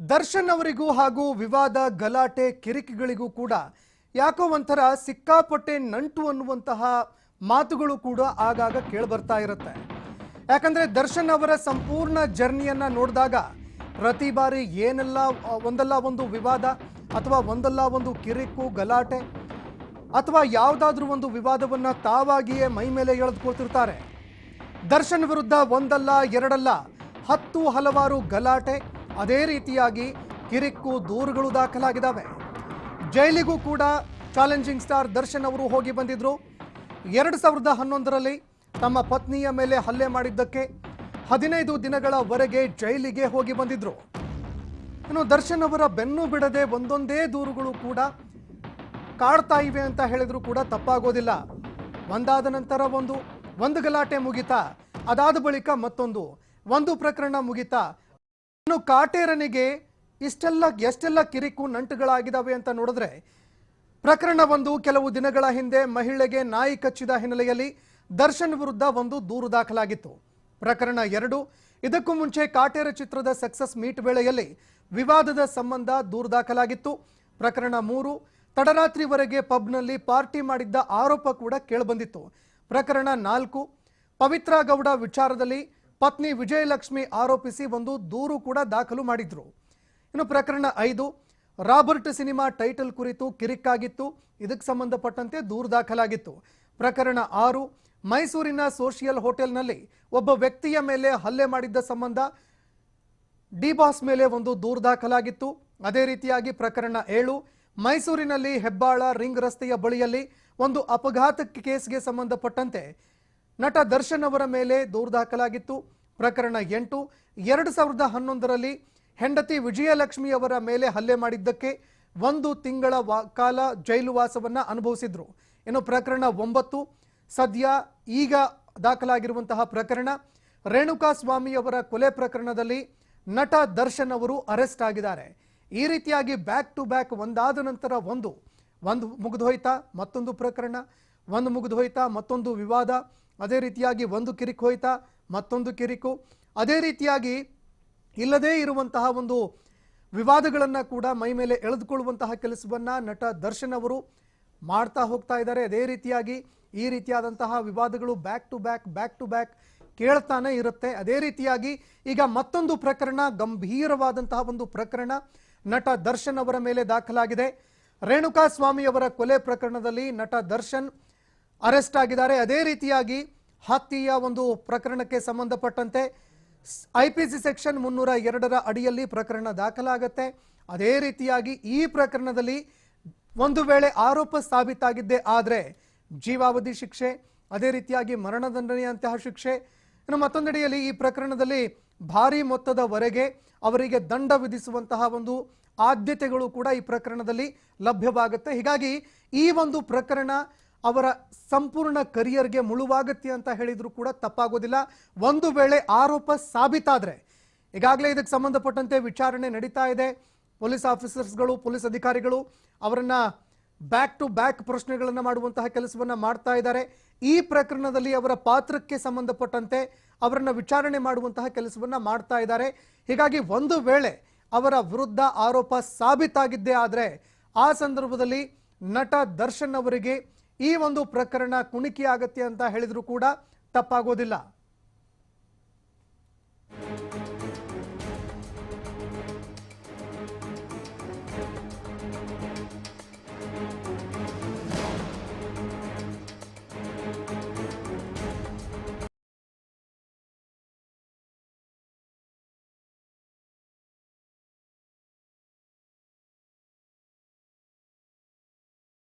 ದರ್ಶನ್ ಅವರಿಗೂ ಹಾಗೂ ವಿವಾದ, ಗಲಾಟೆ, ಕಿರಿಕಿಗಳಿಗೂ ಕೂಡ ಯಾಕೋ ಒಂಥರ ಸಿಕ್ಕಾಪಟ್ಟೆ ನಂಟು ಅನ್ನುವಂತಹ ಮಾತುಗಳು ಕೂಡ ಆಗಾಗ ಕೇಳಿಬರ್ತಾ ಇರುತ್ತೆ. ಯಾಕಂದ್ರೆ ದರ್ಶನ್ ಅವರ ಸಂಪೂರ್ಣ ಜರ್ನಿಯನ್ನ ನೋಡಿದಾಗ ಪ್ರತಿ ಬಾರಿ ಏನೆಲ್ಲ ಒಂದಲ್ಲ ಒಂದು ವಿವಾದ ಅಥವಾ ಒಂದಲ್ಲ ಒಂದು ಕಿರಿಕು, ಗಲಾಟೆ ಅಥವಾ ಯಾವುದಾದ್ರೂ ಒಂದು ವಿವಾದವನ್ನ ತಾವಾಗಿಯೇ ಮೈ ಮೇಲೆ ಎಳೆದುಕೊಳ್ತಿರ್ತಾರೆ. ದರ್ಶನ್ ವಿರುದ್ಧ ಒಂದಲ್ಲ, ಎರಡಲ್ಲ, ಹತ್ತು ಹಲವಾರು ಗಲಾಟೆ ಅದೇ ರೀತಿಯಾಗಿ ಕಿರಿಕ್ಕು ದೂರುಗಳು ದಾಖಲಾಗಿದ್ದಾವೆ. ಜೈಲಿಗೂ ಕೂಡ ಚಾಲೆಂಜಿಂಗ್ ಸ್ಟಾರ್ ದರ್ಶನ್ ಅವರು ಹೋಗಿ ಬಂದಿದ್ರು. ಎರಡು ಸಾವಿರದ ಹನ್ನೊಂದರಲ್ಲಿ ತಮ್ಮ ಪತ್ನಿಯ ಮೇಲೆ ಹಲ್ಲೆ ಮಾಡಿದ್ದಕ್ಕೆ ಹದಿನೈದು ದಿನಗಳವರೆಗೆ ಜೈಲಿಗೆ ಹೋಗಿ ಬಂದಿದ್ರು. ಇನ್ನು ದರ್ಶನ್ ಅವರ ಬೆನ್ನು ಬಿಡದೆ ಒಂದೊಂದೇ ದೂರುಗಳು ಕೂಡ ಕಾಡ್ತಾ ಇವೆ ಅಂತ ಹೇಳಿದ್ರು ಕೂಡ ತಪ್ಪಾಗೋದಿಲ್ಲ. ಒಂದಾದ ನಂತರ ಒಂದು ಒಂದು ಗಲಾಟೆ ಮುಗಿತಾ, ಅದಾದ ಬಳಿಕ ಮತ್ತೊಂದು, ಒಂದು ಪ್ರಕರಣ ಮುಗಿತಾ ಇನ್ನು ಕಾಟೇರನಿಗೆ ಇಷ್ಟೆಲ್ಲ, ಎಷ್ಟೆಲ್ಲ ಕಿರಿಕು ನಂಟುಗಳಾಗಿದ್ದಾವೆ ಅಂತ ನೋಡಿದ್ರೆ ಪ್ರಕರಣ ಒಂದು ಕೆಲವು ದಿನಗಳ ಹಿಂದೆ ಮಹಿಳೆಗೆ ನಾಯಿ ಕಚ್ಚಿದ ಹಿನ್ನೆಲೆಯಲ್ಲಿ ದರ್ಶನ್ ವಿರುದ್ಧ ಒಂದು ದೂರು ದಾಖಲಾಗಿತ್ತು. ಪ್ರಕರಣ ಎರಡು, ಇದಕ್ಕೂ ಮುಂಚೆ ಕಾಟೇರ ಚಿತ್ರದ ಸಕ್ಸಸ್ ಮೀಟ್ ವೇಳೆಯಲ್ಲಿ ವಿವಾದದ ಸಂಬಂಧ ದೂರು ದಾಖಲಾಗಿತ್ತು. ಪ್ರಕರಣ ಮೂರು, ತಡರಾತ್ರಿವರೆಗೆ ಪಬ್ನಲ್ಲಿ ಪಾರ್ಟಿ ಮಾಡಿದ್ದ ಆರೋಪ ಕೂಡ ಕೇಳಿಬಂದಿತ್ತು. ಪ್ರಕರಣ ನಾಲ್ಕು, ಪವಿತ್ರ ಗೌಡ ವಿಚಾರದಲ್ಲಿ ಪತ್ನಿ ವಿಜಯಲಕ್ಷ್ಮಿ ಆರೋಪಿಸಿ ಒಂದು ದೂರು ಕೂಡ ದಾಖಲು ಮಾಡಿದ್ರು. ಇನ್ನು ಪ್ರಕರಣ ಐದು, ರಾಬರ್ಟ್ ಸಿನಿಮಾ ಟೈಟಲ್ ಕುರಿತು ಕಿರಿಕ್ಕಾಗಿತ್ತು. ಇದಕ್ಕೆ ಸಂಬಂಧಪಟ್ಟಂತೆ ದೂರು ದಾಖಲಾಗಿತ್ತು. ಪ್ರಕರಣ ಆರು, ಮೈಸೂರಿನ ಸೋಷಿಯಲ್ ಹೋಟೆಲ್ನಲ್ಲಿ ಒಬ್ಬ ವ್ಯಕ್ತಿಯ ಮೇಲೆ ಹಲ್ಲೆ ಮಾಡಿದ್ದ ಸಂಬಂಧ ಡಿ ಬಾಸ್ ಮೇಲೆ ಒಂದು ದೂರು ದಾಖಲಾಗಿತ್ತು. ಅದೇ ರೀತಿಯಾಗಿ ಪ್ರಕರಣ ಏಳು, ಮೈಸೂರಿನಲ್ಲಿ ಹೆಬ್ಬಾಳ ರಿಂಗ್ ರಸ್ತೆಯ ಬಳಿಯಲ್ಲಿ ಒಂದು ಅಪಘಾತ ಕೇಸ್ಗೆ ಸಂಬಂಧಪಟ್ಟಂತೆ ನಟ ದರ್ಶನ್ ಅವರ ಮೇಲೆ ದೂರು ದಾಖಲಾಗಿತ್ತು. ಪ್ರಕರಣ ಎಂಟು. ಎರಡು ಸಾವಿರದ ಹನ್ನೊಂದರಲ್ಲಿ ಹೆಂಡತಿ ವಿಜಯಲಕ್ಷ್ಮಿ ಅವರ ಮೇಲೆ ಹಲ್ಲೆ ಮಾಡಿದ್ದಕ್ಕೆ ಒಂದು ತಿಂಗಳ ಕಾಲ ಜೈಲು ವಾಸವನ್ನು ಅನುಭವಿಸಿದ್ರು. ಇನ್ನು ಪ್ರಕರಣ ಒಂಬತ್ತು. ಸದ್ಯ ಈಗ ದಾಖಲಾಗಿರುವಂತಹ ಪ್ರಕರಣ ರೇಣುಕಾ ಸ್ವಾಮಿ ಅವರ ಕೊಲೆ ಪ್ರಕರಣದಲ್ಲಿ ನಟ ದರ್ಶನ್ ಅವರು ಅರೆಸ್ಟ್ ಆಗಿದ್ದಾರೆ. ಈ ರೀತಿಯಾಗಿ ಬ್ಯಾಕ್ ಟು ಬ್ಯಾಕ್ ಒಂದಾದ ನಂತರ ಒಂದು. ಒಂದು ಮುಗಿದೋಯ್ತಾ ಮತ್ತೊಂದು ಪ್ರಕರಣ. ಒಂದು ಮುಗಿದೋಯ್ತಾ ಮತ್ತೊಂದು ವಿವಾದ. ಅದೇ ರೀತಿಯಾಗಿ ಒಂದು ಕಿರಿಕು ಹೋಯ್ತಾ ಮತ್ತೊಂದು ಕಿರಿಕು. ಅದೇ ರೀತಿಯಾಗಿ ಇಲ್ಲದೇ ಇರುವಂತಹ ಒಂದು ವಿವಾದಗಳನ್ನು ಕೂಡ ಮೈ ಮೇಲೆ ಎಳೆದುಕೊಳ್ಳುವಂತಹ ಕೆಲಸವನ್ನು ನಟ ದರ್ಶನ್ ಅವರು ಮಾಡ್ತಾ ಹೋಗ್ತಾ ಇದ್ದಾರೆ. ಅದೇ ರೀತಿಯಾಗಿ ಈ ರೀತಿಯಾದಂತಹ ವಿವಾದಗಳು back to back back to back ಕೇಳ್ತಾನೆ ಇರುತ್ತೆ. ಅದೇ ರೀತಿಯಾಗಿ ಈಗ ಮತ್ತೊಂದು ಪ್ರಕರಣ, ಗಂಭೀರವಾದಂತಹ ಒಂದು ಪ್ರಕರಣ ನಟ ದರ್ಶನ್ ಅವರ ಮೇಲೆ ದಾಖಲಾಗಿದೆ. ರೇಣುಕಾ ಸ್ವಾಮಿಯವರ ಕೊಲೆ ಪ್ರಕರಣದಲ್ಲಿ ನಟ ದರ್ಶನ್ ಅರೆಸ್ಟ್ ಆಗಿದ್ದಾರೆ. ಅದೇ ರೀತಿಯಾಗಿ ಹತ್ಯೆಯ ಒಂದು ಪ್ರಕರಣಕ್ಕೆ ಸಂಬಂಧಪಟ್ಟಂತೆ ಐ ಪಿ ಸಿ ಸೆಕ್ಷನ್ ಮುನ್ನೂರ ಎರಡರ ಅಡಿಯಲ್ಲಿ ಪ್ರಕರಣ ದಾಖಲಾಗತ್ತೆ. ಅದೇ ರೀತಿಯಾಗಿ ಈ ಪ್ರಕರಣದಲ್ಲಿ ಒಂದು ವೇಳೆ ಆರೋಪ ಸಾಬೀತಾಗಿದ್ದೆ ಆದರೆ ಜೀವಾವಧಿ ಶಿಕ್ಷೆ, ಅದೇ ರೀತಿಯಾಗಿ ಮರಣದಂಡನೆಯಂತಹ ಶಿಕ್ಷೆ, ಇನ್ನು ಮತ್ತೊಂದೆಡೆಯಲ್ಲಿ ಈ ಪ್ರಕರಣದಲ್ಲಿ ಭಾರಿ ಮೊತ್ತದವರೆಗೆ ಅವರಿಗೆ ದಂಡ ವಿಧಿಸುವಂತಹ ಒಂದು ಆದ್ಯತೆಗಳು ಕೂಡ ಈ ಪ್ರಕರಣದಲ್ಲಿ ಲಭ್ಯವಾಗುತ್ತೆ. ಹೀಗಾಗಿ ಈ ಒಂದು ಪ್ರಕರಣ ಅವರ ಸಂಪೂರ್ಣ ಕರಿಯರ್ಗೆ ಮುಳುವಾಗತ್ತೆ ಅಂತ ಹೇಳಿದರೂ ಕೂಡ ತಪ್ಪಾಗೋದಿಲ್ಲ. ಒಂದು ವೇಳೆ ಆರೋಪ ಸಾಬೀತಾದ್ರೆ, ಈಗಾಗಲೇ ಇದಕ್ಕೆ ಸಂಬಂಧಪಟ್ಟಂತೆ ವಿಚಾರಣೆ ನಡೀತಾ ಇದೆ. ಪೊಲೀಸ್ ಆಫೀಸರ್ಸ್ಗಳು, ಪೊಲೀಸ್ ಅಧಿಕಾರಿಗಳು ಅವರನ್ನ ಬ್ಯಾಕ್ ಟು ಬ್ಯಾಕ್ ಪ್ರಶ್ನೆಗಳನ್ನು ಮಾಡುವಂತಹ ಕೆಲಸವನ್ನ ಮಾಡ್ತಾ ಇದ್ದಾರೆ. ಈ ಪ್ರಕರಣದಲ್ಲಿ ಅವರ ಪಾತ್ರಕ್ಕೆ ಸಂಬಂಧಪಟ್ಟಂತೆ ಅವರನ್ನು ವಿಚಾರಣೆ ಮಾಡುವಂತಹ ಕೆಲಸವನ್ನ ಮಾಡ್ತಾ ಇದ್ದಾರೆ. ಹೀಗಾಗಿ ಒಂದು ವೇಳೆ ಅವರ ವಿರುದ್ಧ ಆರೋಪ ಸಾಬೀತಾಗಿದ್ದೇ ಆದರೆ, ಆ ಸಂದರ್ಭದಲ್ಲಿ ನಟ ದರ್ಶನ್ ಅವರಿಗೆ ಈ ಒಂದು ಪ್ರಕರಣ ಕುಣಿಕೆ ಆಗತ್ತೆ ಅಂತ ಹೇಳಿದ್ರು ಕೂಡ ತಪ್ಪಾಗೋದಿಲ್ಲ.